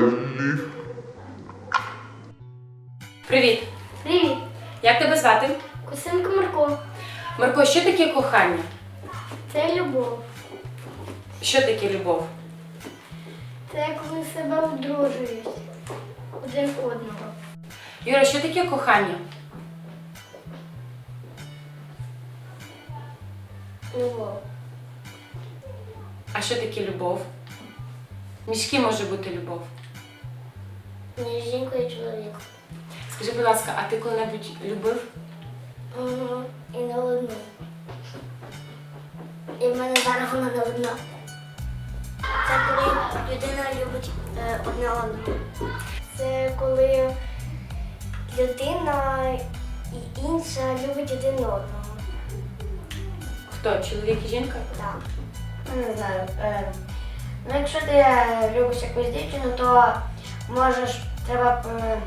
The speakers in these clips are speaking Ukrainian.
дивіться. Привіт! Привіт, Як тебе звати? Косинка Марко. Марко, що таке кохання? Це любов. Що таке любов? Це коли себе одружують один одного. Юра, що таке кохання? Любов. А що таке любов? Між ким може бути любов? Між жінкою і чоловіком. Скажи, будь ласка, а ти коли-небудь любив? Угу. І не одну. І в мене зараз вона не одна. Це коли людина любить е, одне одного. Це коли людина і інша любить один одного. Хто? Чоловік і жінка? Так. Ну, не знаю. Е, ну, якщо ти е, любиш якусь дівчину, то можеш треба е,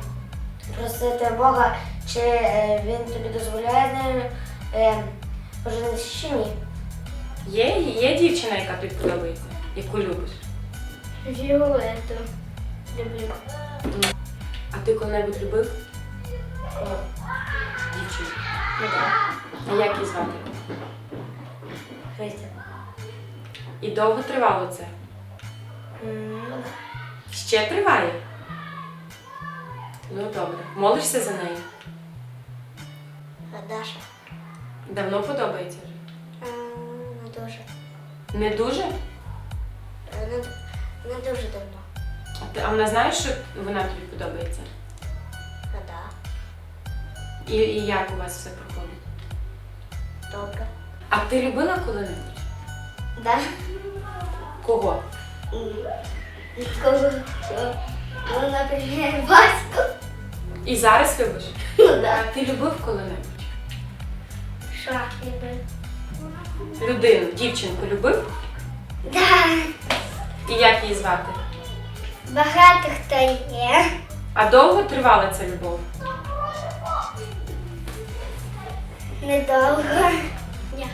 просити Бога, чи е, він тобі дозволяє з нею е, поженитися чи ні. Є, є дівчина, яка тобі подобається, яку любиш. Віолету. Люблю. А ти коли-небудь любив? Дівчину. А як її звати? Христя. І довго тривало це? Ще триває? Ну добре. Молишся за неї? Даша. Давно подобається вже? Не дуже. Не дуже? Не, не дуже давно. А ти- А вона знає, що вона тобі подобається? Да. І, і як у вас все проходить? Добре. А ти любила коли-небудь? Да? Кого? Кого? Ну, наприклад, Ваську. І зараз любиш? Ну, да. А ти любив коли-небудь? Що? Люблю. Людину, дівчинку любив? Да. І як її звати? Багато хто є. А довго тривала ця любов? Недовго. Ні.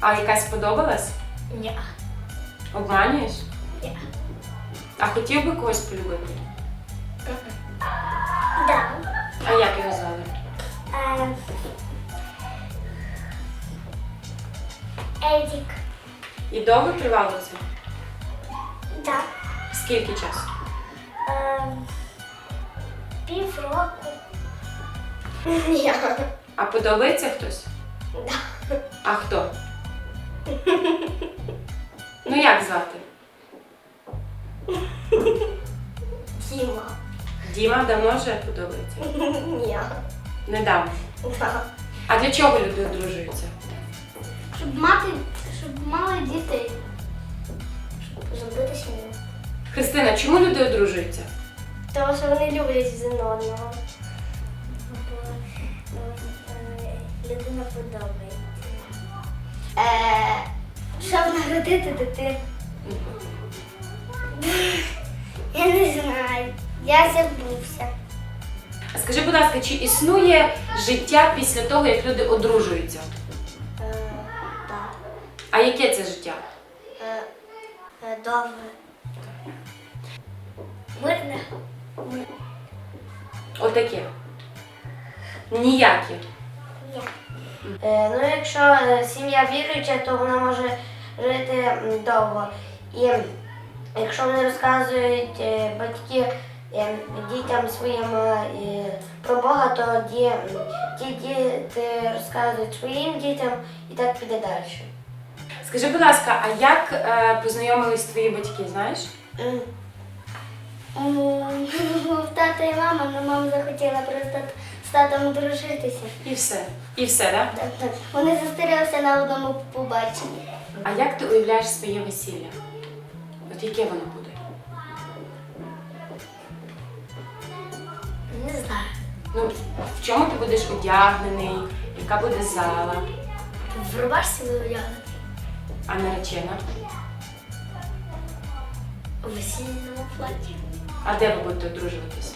А якась сподобалась? Ні. Обманюєш? Ні. А хотів би когось полюбити? Да. І довго тривало це? Да. Скільки часу? Е, Півроку. Ні. А подобається хтось? Да. А хто? Ну як звати? Діма. Діма давно вже подобається? Ні. Недавно. Да. А для чого люди одружуються? Щоб мати, щоб мали дітей. Щоб зробити сім'ю. Христина, чому люди одружуються? Тому що вони люблять один одного. Е, людина подобається. Е, щоб народити дитину. Я не знаю. Я забувся. Скажи, будь ласка, чи існує життя після того, як люди одружуються? А яке це життя? Е, е, Добре. Мирне. Отаке. Ніяке. Е, ну, якщо е, сім'я віруюча, то вона може жити м, довго. І м, якщо вони розказують е, батьки е, дітям своїм е, про Бога, то ді, ті діти розказують своїм дітям і так піде далі. Скажи, будь ласка, а як е, познайомились твої батьки, знаєш? Тата і мама, але мама захотіла просто з татом одружитися. І все. І все, так? Вони зустрілися на одному побаченні. А як ти уявляєш своє весілля? От яке воно буде? Не знаю. Ну, в чому ти будеш одягнений, яка буде зала, В рубашці ви одягнути. А наречена? У весільному платі. А де ви будете одружуватись?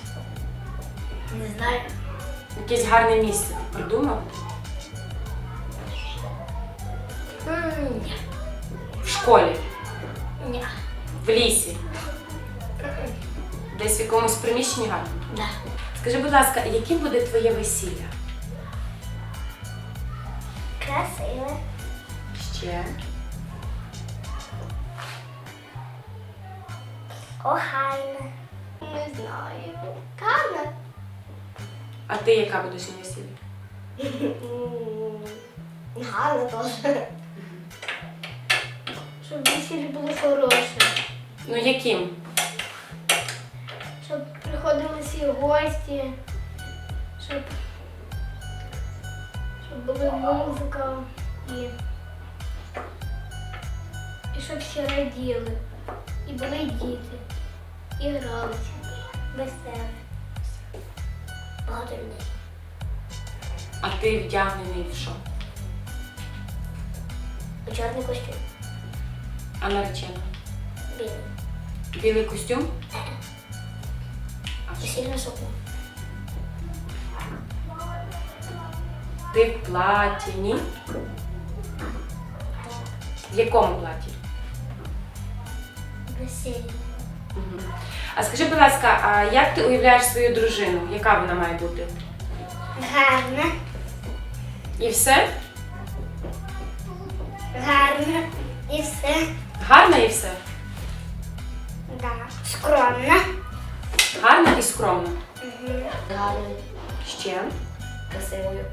Не знаю. Якесь гарне місце ти придумав? М, Ні. В школі, Ні. в лісі, десь в якомусь приміщенні гарно. Да. Скажи, будь ласка, яким буде твоє весілля? Красиве. Ще. Охайне. Не знаю. Гарне. А ти яка будеш на весіллі? Гарне теж. Щоб весілля було хороше. Ну яким? Щоб приходили всі гості. Щоб, щоб була музика і, і щоб всі раділи. І були діти. І гралися. Веселі. Багато людей. А ти вдягнений в що? У чорний костюм. А наречена? Білий. Білий костюм? А що? Весільна сукня. Ти в платі, ні? В якому платі? Весільна. А скажи, будь ласка, а як ти уявляєш свою дружину? Яка вона має бути? Гарна. І все? Гарна. І все. Гарна і все? Да. Скромна. Гарна і скромна. Гарною. Ще. Красивою.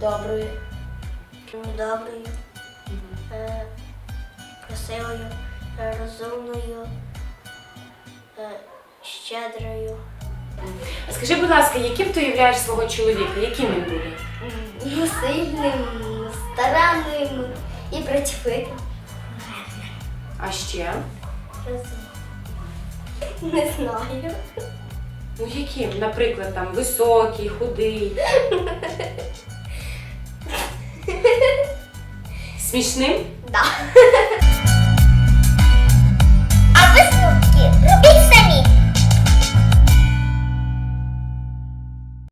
Доброю. Доброю. Красивою. е, Розумною. е, Щедрою. А скажи, будь ласка, яким ти уявляєш свого чоловіка? Яким він буде? Ну, сильним, старанним і працьовитим. А ще? Не знаю. Ну яким? Наприклад, там високий, худий. Смішним? Да. Робіть!